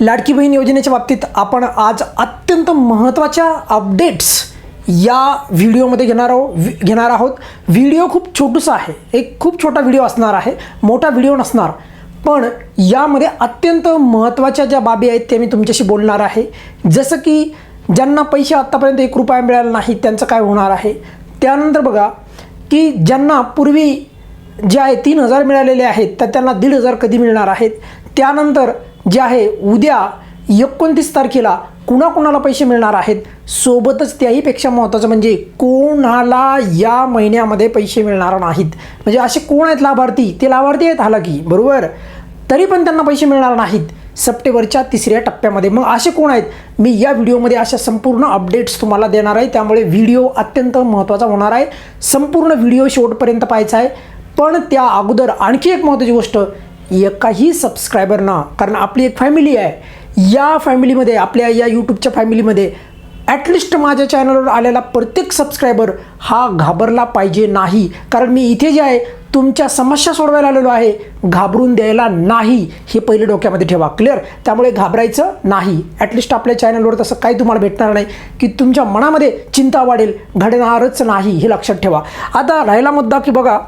लाडकी बहीण योजनेच्या बाबतीत आपण आज अत्यंत महत्त्वाच्या अपडेट्स या व्हिडिओमध्ये घेणार आहोत वि- घेणार आहोत. व्हिडिओ खूप छोटूसा आहे. एक खूप छोटा व्हिडिओ असणार आहे. मोठा व्हिडिओ नसणार. पण यामध्ये अत्यंत महत्त्वाच्या ज्या बाबी आहेत त्या मी तुमच्याशी बोलणार आहे. जसं की ज्यांना पैसे आत्तापर्यंत एक रुपया मिळाला नाही त्यांचं काय होणार आहे? त्यानंतर बघा की ज्यांना पूर्वी जे आहे तीन हजार मिळालेले आहेत तर त्यांना दीड हजार कधी मिळणार आहेत? त्यानंतर जे आहे उद्या एकोणतीस तारखेला कुणाकुणाला पैसे मिळणार आहेत? सोबतच त्याहीपेक्षा महत्त्वाचं म्हणजे कोणाला या महिन्यामध्ये पैसे मिळणार नाहीत? म्हणजे असे कोण आहेत लाभार्थी? ते लाभार्थी आहेत हालाकी बरोबर? तरी पण त्यांना पैसे मिळणार नाहीत सप्टेंबरच्या तिसऱ्या टप्प्यामध्ये. मग असे कोण आहेत? मी या व्हिडिओमध्ये अशा संपूर्ण अपडेट्स तुम्हाला देणार आहे. त्यामुळे व्हिडिओ अत्यंत महत्त्वाचा होणार आहे. संपूर्ण व्हिडिओ शेवटपर्यंत पाहायचा आहे. पण त्या अगोदर आणखी एक महत्त्वाची गोष्ट एकाही सबस्क्रायबरना कारण आपली एक फॅमिली आहे या फॅमिलीमध्ये आपल्या या यूट्यूबच्या फॅमिलीमध्ये ॲटलिस्ट माझ्या चॅनलवर आलेला प्रत्येक सबस्क्रायबर हा घाबरला पाहिजे नाही. कारण मी इथे जे आहे तुमच्या समस्या सोडवायला आलेलो आहे घाबरून द्यायला नाही. हे पहिले डोक्यामध्ये ठेवा क्लिअर त्यामुळे घाबरायचं नाही. ॲटलिस्ट आपल्या चॅनलवर तसं काही तुम्हाला भेटणार नाही की तुमच्या मनामध्ये चिंता वाढेल घडणारच नाही हे लक्षात ठेवा. आता राहिला मुद्दा की बघा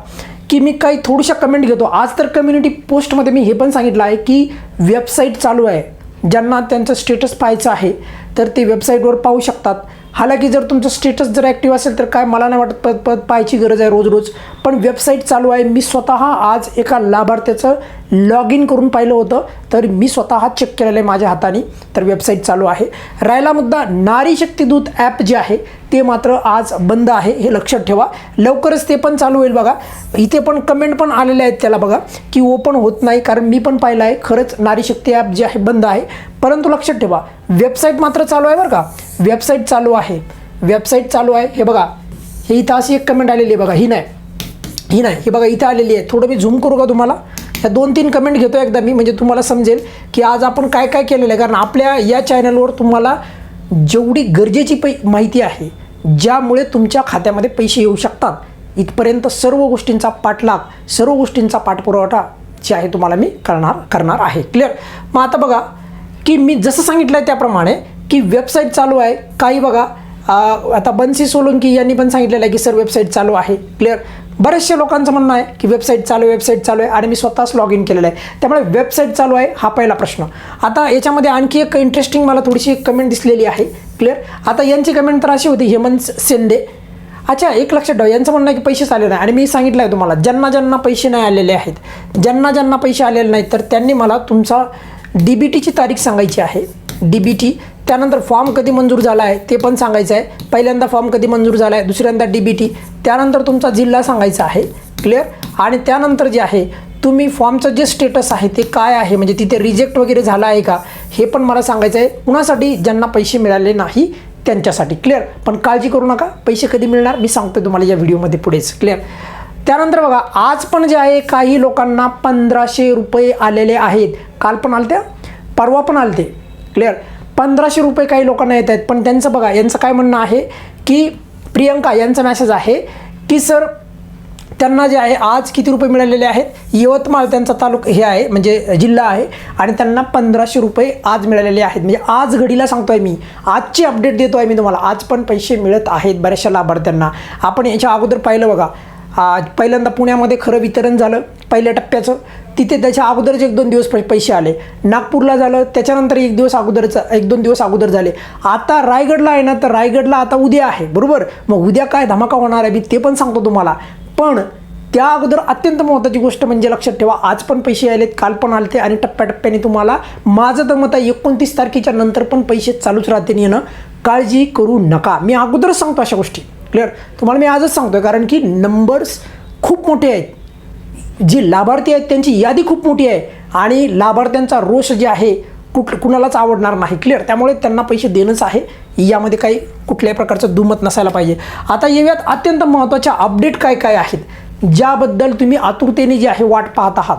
की मी काही थोडीशा कमेंट घेतो. आज तर कम्युनिटी पोस्टमध्ये मी हे पण सांगितलं आहे की वेबसाईट चालू आहे. ज्यांना त्यांचं स्टेटस पाहायचं आहे तर ते वेबसाईटवर पाहू शकतात. हालाकी जर तुमचं स्टेटस जर ॲक्टिव्ह असेल तर काय मला नाही वाटत पद पद पाहायची गरज आहे रोज रोज पण वेबसाईट चालू आहे. मी स्वतः आज एका लाभार्थ्याचं लॉग इन करून पाहिलं होतं तर मी स्वतः चेक केलेलं आहे माझ्या हाताने तर वेबसाईट चालू आहे. राहिला मुद्दा नारी शक्तीदूत ॲप जे आहे ते मात्र आज बंद आहे हे लक्षात ठेवा. लवकरच ते पण चालू होईल बघा. इथे पण कमेंट पण आलेले आहेत त्याला बघा की ओपन होत नाही कारण मी पण पाहिलं आहे खरंच नारी शक्ती ॲप जे आहे बंद आहे. परंतु लक्षात ठेवा वेबसाईट मात्र चालू आहे बरं का. वेबसाईट चालू आहे. वेबसाईट चालू आहे. हे बघा हे इथं अशी एक कमेंट आलेली आहे बघा ही नाही. ही नाही. हे बघा इथं आलेली आहे. थोडं मी झूम करू का तुम्हाला? ह्या दोन तीन कमेंट घेतो एकदा मी म्हणजे तुम्हाला समजेल की आज आपण काय काय केलेलं आहे. कारण आपल्या या चॅनलवर तुम्हाला जेवढी गरजेची पै माहिती आहे ज्यामुळे तुमच्या खात्यामध्ये पैसे येऊ शकतात इथपर्यंत सर्व गोष्टींचा पाठलाग सर्व गोष्टींचा पाठपुरवठा जे आहे तुम्हाला मी करणार करणार आहे. क्लिअर मग आता बघा की मी जसं सांगितलं आहे त्याप्रमाणे की वेबसाईट चालू आहे. काही बघा आता बन्सी सोलंकी यांनी पण सांगितलेलं आहे की सर वेबसाईट चालू आहे. क्लिअर बरेचसे लोकांचं म्हणणं आहे की वेबसाईट चालू आहे वेबसाईट चालू आहे आणि मी स्वतःच लॉग इन केलेलं आहे. त्यामुळे वेबसाईट चालू आहे हा पहिला प्रश्न. आता याच्यामध्ये आणखी एक इंटरेस्टिंग मला थोडीशी एक कमेंट दिसलेली आहे. क्लिअर आता यांची कमेंट तर अशी होती हेमंत सेंदे अच्छा एक लक्षात ठेवा. यांचं म्हणणं आहे की पैसेच आले नाही. आणि मी सांगितलं आहे तुम्हाला ज्यांना ज्यांना पैसे नाही आलेले आहेत ज्यांना ज्यांना पैसे आलेले नाहीत तर त्यांनी मला तुमचा डी बी टीची तारीख सांगायची आहे. डी बी टी त्यानंतर फॉर्म कधी मंजूर झाला आहे ते पण सांगायचं आहे. पहिल्यांदा फॉर्म कधी मंजूर झाला आहे दुसऱ्यांदा डी बी टी त्यानंतर तुमचा जिल्हा सांगायचा आहे. क्लिअर आणि त्यानंतर जे आहे तुम्ही फॉर्मचं जे स्टेटस आहे ते काय आहे? म्हणजे तिथे रिजेक्ट वगैरे झालं आहे का? हे पण मला सांगायचं आहे. कुणासाठी? ज्यांना पैसे मिळाले नाही त्यांच्यासाठी. क्लिअर पण काळजी करू नका. पैसे कधी मिळणार? मी सांगतो तुम्हाला या व्हिडिओमध्ये पुढेच. क्लिअर त्यानंतर बघा आज पण जे आहे काही लोकांना पंधराशे रुपये आलेले आहेत. काल पण आलत्या परवा पण आलते. क्लिअर पंधराशे रुपये काही लोकांना येत आहेत. पण त्यांचं बघा यांचं काय म्हणणं आहे की प्रियंका यांचा मॅसेज आहे की सर त्यांना जे आहे आज किती रुपये मिळालेले आहेत? यवतमाळ त्यांचा तालुका हे आहे म्हणजे जिल्हा आहे आणि त्यांना पंधराशे रुपये आज मिळालेले आहेत. म्हणजे आज घडीला सांगतोय मी. आजची अपडेट देतो आहे मी तुम्हाला. आज पण पैसे मिळत आहेत बऱ्याचशा लाभार्थ्यांना. आपण याच्या अगोदर पाहिलं बघा. आज पहिल्यांदा पुण्यामध्ये खरं वितरण झालं पहिल्या टप्प्याचं. तिथे त्याच्या अगोदरच एक दोन दिवस पै- पैसे आले. नागपूरला झालं त्याच्यानंतर एक दिवस अगोदरच एक दोन दिवस अगोदर झाले. आता रायगडला आहे ना तर रायगडला आता उद्या आहे बरोबर? मग उद्या काय धमाका होणार आहे मी ते पण सांगतो तुम्हाला. पण त्या अगोदर अत्यंत महत्त्वाची गोष्ट म्हणजे लक्षात ठेवा आज पण पैसे आलेत काल पण आले ते आणि टप्प्याटप्प्याने तुम्हाला माझं तर मत आहे एकोणतीस तारखेच्या नंतर पण पैसे चालूच राहते येणं. काळजी करू नका. मी अगोदरच सांगतो अशा गोष्टी. क्लिअर तुम्हाला मी आजच सांगतोय कारण की नंबर्स खूप मोठे आहेत. जी लाभार्थी आहेत त्यांची यादी खूप मोठी आहे. आणि लाभार्थ्यांचा रोष जे आहे कुठ कुणालाच आवडणार नाही क्लिअर त्यामुळे त्यांना पैसे देणंच आहे. यामध्ये काही कुठल्याही प्रकारचं दुमत नसायला पाहिजे. आता येऊयात अत्यंत महत्त्वाच्या अपडेट काय काय आहेत? ज्याबद्दल तुम्ही आतुरतेने जे आहे वाट पाहत आहात.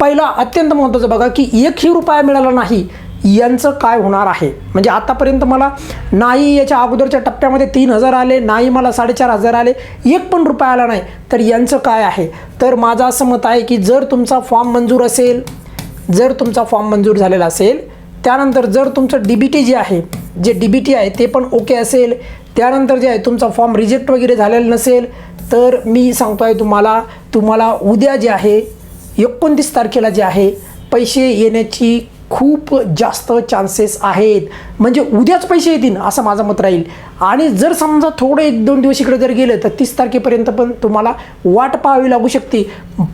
पहिला अत्यंत महत्त्वाचं बघा की एकही रुपया मिळाला नाही यांचं काय होणार आहे? म्हणजे आतापर्यंत मला नाही याच्या अगोदरच्या टप्प्यामध्ये तीन हजार आले नाही मला साडेचार हजार आले एक पण रुपया आला नाही. तर यांचं काय आहे? तर माझं असं मत आहे की जर तुमचा फॉर्म मंजूर असेल जर तुमचा फॉर्म मंजूर झालेला असेल त्यानंतर जर तुमचं डी बी टी जे आहे जे डी बी टी आहे ते पण ओके असेल त्यानंतर जे आहे तुमचा फॉर्म रिजेक्ट वगैरे झालेला नसेल तर मी सांगतो आहे तुम्हाला तुम्हाला उद्या जे आहे एकोणतीस तारखेला जे आहे पैसे येण्याची खूप जास्त चान्सेस आहेत. म्हणजे उद्याच पैसे येतील असं माझं मत राहील. आणि जर समजा थोडं एक दोन दिवस इकडे जर गेलं तर तीस तारखेपर्यंत पण तुम्हाला वाट पाहावी लागू शकते.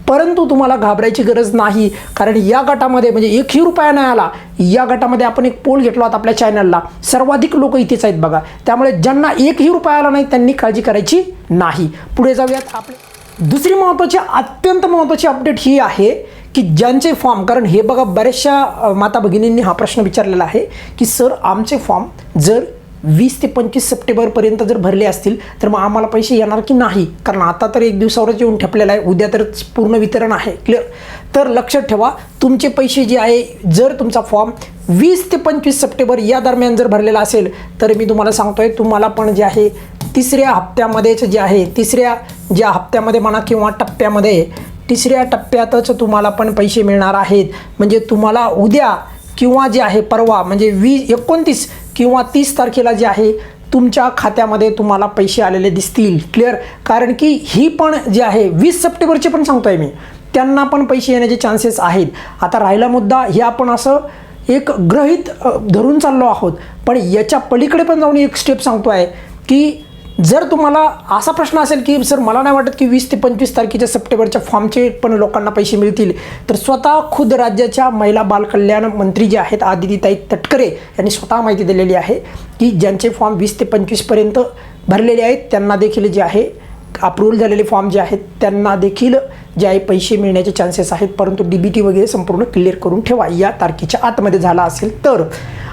परंतु तुम्हाला घाबरायची गरज नाही. कारण या गटामध्ये म्हणजे एकही रुपया नाही आला. या गटामध्ये आपण एक पोल घेतला होता आपल्या चॅनलला सर्वाधिक लोक इथेच आहेत बघा. त्यामुळे ज्यांना एकही रुपया आला नाही त्यांनी काळजी करायची नाही. पुढे जाऊयात. आपले दुसरी महत्त्वाची अत्यंत महत्त्वाची अपडेट ही आहे. की ज्यांचे फॉर्म कारण हे बघा बऱ्याचशा माता भगिनींनी हा प्रश्न विचारलेला आहे की सर आमचे फॉर्म जर वीस ते पंचवीस सप्टेंबरपर्यंत जर भरले असतील तर मग आम्हाला पैसे येणार की नाही? कारण आता तर एक दिवसावरच येऊन ठेपलेला आहे उद्या तर पूर्ण वितरण आहे क्लिअर तर लक्षात ठेवा तुमचे पैसे जे आहे जर तुमचा फॉर्म वीस ते पंचवीस सप्टेंबर या दरम्यान जर भरलेला असेल तर मी तुम्हाला सांगतोय तुम्हाला पण जे आहे तिसऱ्या हप्त्यामध्येच जे आहे तिसऱ्या ज्या हप्त्यामध्ये म्हणा किंवा टप्प्यामध्ये तिसऱ्या टप्प्यातच तुम्हाला पण पैसे मिळणार आहेत. म्हणजे तुम्हाला उद्या किंवा जे आहे परवा म्हणजे वीस एकोणतीस किंवा तीस तारखेला जे आहे तुमच्या खात्यामध्ये तुम्हाला पैसे आलेले दिसतील. क्लिअर कारण की ही पण जे आहे वीस सप्टेंबरचे पण सांगतो आहे मी. त्यांना पण पैसे येण्याचे चान्सेस आहेत. आता राहिला मुद्दा हे आपण असं एक ग्रहित धरून चाललो आहोत. पण याच्या पलीकडे पण जाऊन एक स्टेप सांगतो आहे की जर तुम्हाला असा प्रश्न असेल की सर मला नाही वाटत की वीस ते पंचवीस तारखेच्या सप्टेंबरच्या फॉर्मचे पण लोकांना पैसे मिळतील तर स्वतः खुद राज्याच्या महिला बालकल्याण मंत्री जे आहेत आदितीताई तटकरे यांनी स्वतः माहिती दिलेली आहे की ज्यांचे फॉर्म वीस ते पंचवीसपर्यंत भरलेले आहेत त्यांना देखील जे आहे अप्रूव्हल झालेले फॉर्म जे आहेत त्यांना देखील जे आहे पैसे मिळण्याचे चान्सेस आहेत परंतु डी बी टी वगैरे संपूर्ण क्लिअर करून ठेवा या तारखेच्या आतमध्ये झाला असेल तर.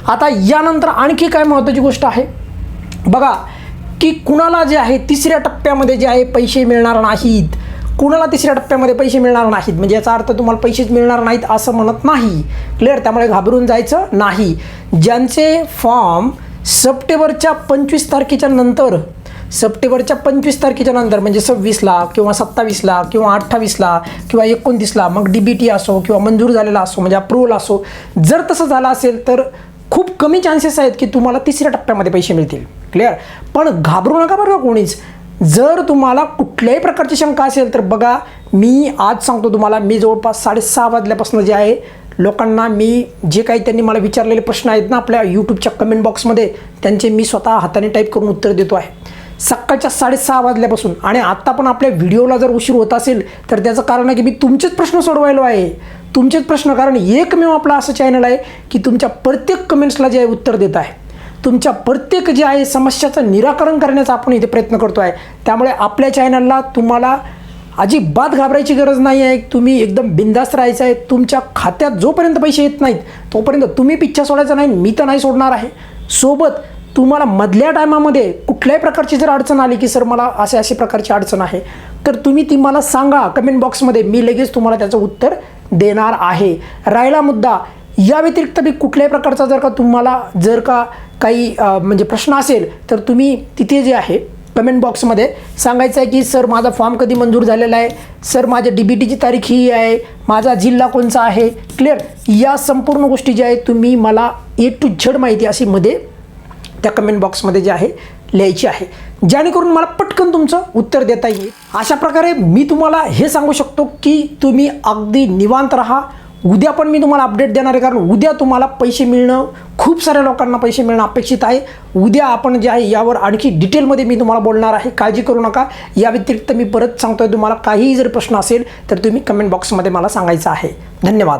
आता यानंतर आणखी काय महत्त्वाची गोष्ट आहे? बघा की कुणाला जे आहे तिसऱ्या टप्प्यामध्ये जे आहे पैसे मिळणार नाहीत. कुणाला तिसऱ्या टप्प्यामध्ये पैसे मिळणार नाहीत? म्हणजे याचा अर्थ तुम्हाला पैसेच मिळणार नाहीत असं म्हणत नाही. क्लिअर त्यामुळे घाबरून जायचं नाही. ज्यांचे फॉर्म सप्टेंबरच्या पंचवीस तारखेच्या नंतर सप्टेंबरच्या पंचवीस तारखेच्या नंतर म्हणजे सव्वीसला किंवा सत्तावीसला किंवा अठ्ठावीसला किंवा एकोणतीसला मग डी बी टी असो किंवा मंजूर झालेला असो म्हणजे अप्रूव्हल असो जर तसं झालं असेल तर खूप कमी चान्सेस आहेत की तुम्हाला तिसऱ्या टप्प्यामध्ये पैसे मिळतील. क्लिअर पण घाबरू नका बरं का कोणीच. जर तुम्हाला कुठल्याही प्रकारची शंका असेल तर बघा मी आज सांगतो तुम्हाला मी जवळपास साडेसहा वाजल्यापासून जे आहे लोकांना मी जे काही त्यांनी मला विचारलेले प्रश्न आहेत ना आपल्या यूट्यूबच्या कमेंट बॉक्समध्ये त्यांचे मी स्वतः हाताने टाईप करून उत्तर देतो आहे. सकाळच्या साडेसहा वाजल्यापासून आणि आत्ता पण आपल्या व्हिडिओला जर उशीर होत असेल तर त्याचं कारण आहे की मी तुमचेच प्रश्न सोडवायलो आहे. तुमचेच प्रश्न कारण एकमेव आपला असं चॅनल आहे की तुमच्या प्रत्येक कमेंट्सला जे आहे उत्तर देत आहे. तुमच्या प्रत्येक जे आहे समस्याचं निराकरण करण्याचा आपण इथे प्रयत्न करतो आहे त्यामुळे आपल्या चॅनलला तुम्हाला अजिबात घाबरायची गरज नाही आहे. तुम्ही एकदम बिंदास्त राहायचं आहे. तुमच्या खात्यात जोपर्यंत पैसे येत नाहीत तोपर्यंत तुम्ही पिच्छा सोडायचा नाही मी तर नाही सोडणार आहे. सोबत तुम्हाला मधल्या टायमामध्ये कुठल्याही प्रकारची जर अडचण आली की सर मला असे असे प्रकारची अडचण आहे तर तुम्ही ती मला सांगा. कमेंट बॉक्समध्ये मी लगेच तुम्हाला त्याचं उत्तर देणार आहे. राहिला मुद्दा या व्यतिरिक्त मी कुठल्याही प्रकारचा जर का तुम्हाला जर का काही म्हणजे प्रश्न असेल तर तुम्ही तिथे जे आहे कमेंट बॉक्समध्ये सांगायचं आहे की सर माझा फॉर्म कधी मंजूर झालेला आहे? सर माझ्या डी बी टीची तारीख ही आहे? माझा जिल्हा कोणचा आहे? क्लिअर या संपूर्ण गोष्टी ज्या आहेत तुम्ही मला ए टू झड माहिती अशी मध्ये त्या कमेंट बॉक्समध्ये जे आहे लिहायची आहे. जेणेकरून मला पटकन तुमचं उत्तर देता येईल. अशा प्रकारे मी तुम्हाला हे सांगू शकतो की तुम्ही अगदी निवांत राहा उद्या पण मी तुम्हाला अपडेट देणार आहे कारण उद्या तुम्हाला पैसे मिळणं खूप साऱ्या लोकांना पैसे मिळणं अपेक्षित आहे. उद्या आपण जे आहे यावर आणखी डिटेलमध्ये मी तुम्हाला बोलणार आहे. काळजी करू नका. या व्यतिरिक्त मी परत सांगतोय तुम्हाला काहीही जर प्रश्न असेल तर तुम्ही कमेंट बॉक्समध्ये मला सांगायचं आहे. धन्यवाद.